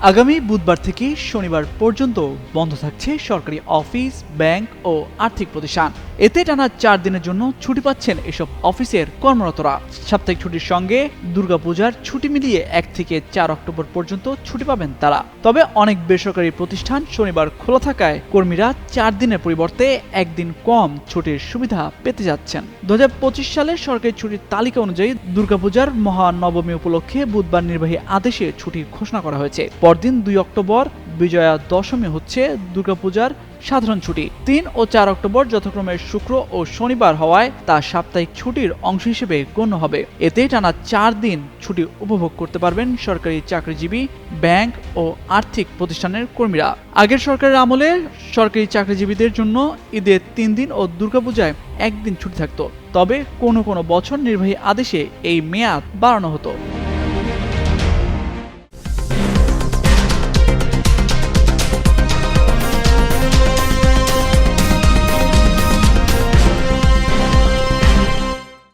আগামী বুধবার থেকে শনিবার পর্যন্ত বন্ধ থাকছে সরকারি অফিস ব্যাংক ও আর্থিক প্রতিষ্ঠান। এতে টানা চার দিনের জন্য ছুটি পাচ্ছেন এসব অফিসের কর্মরতরা। সাপ্তাহিক ছুটির সঙ্গে দুর্গাপূজার ছুটি মিলিয়ে এক থেকে চার অক্টোবর পর্যন্ত ছুটি পাবেন তারা। তবে অনেক বেসরকারি প্রতিষ্ঠান শনিবার খোলা থাকায় কর্মীরা চার দিনের পরিবর্তে একদিন কম ছুটির সুবিধা পেতে যাচ্ছেন। দু হাজার সালে সরকারি ছুটির তালিকা অনুযায়ী দুর্গাপূজার মহানবমী উপলক্ষে বুধবার নির্বাহী আদেশে ছুটি ঘোষণা করা হয়েছে। পরদিন দুই অক্টোবর বিজয়া দশমী হচ্ছে দুর্গাপূজার সাধারণ ছুটি। তিন ও চার অক্টোবর যথাক্রমে শুক্র ও শনিবার হওয়ায় তা সাপ্তাহিক ছুটির অংশ হিসেবে গণ্য হবে। এতে টানা চার দিন ছুটি উপভোগ করতে পারবেন সরকারি চাকরিজীবী, ব্যাংক ও আর্থিক প্রতিষ্ঠানের কর্মীরা। আগের সরকারের আমলে সরকারি চাকরিজীবীদের জন্য ঈদের তিন দিন ও দুর্গাপূজায় একদিন ছুটি থাকতো। তবে কোনো কোনো বছর নির্বাহী আদেশে এই মেয়াদ বাড়ানো হতো।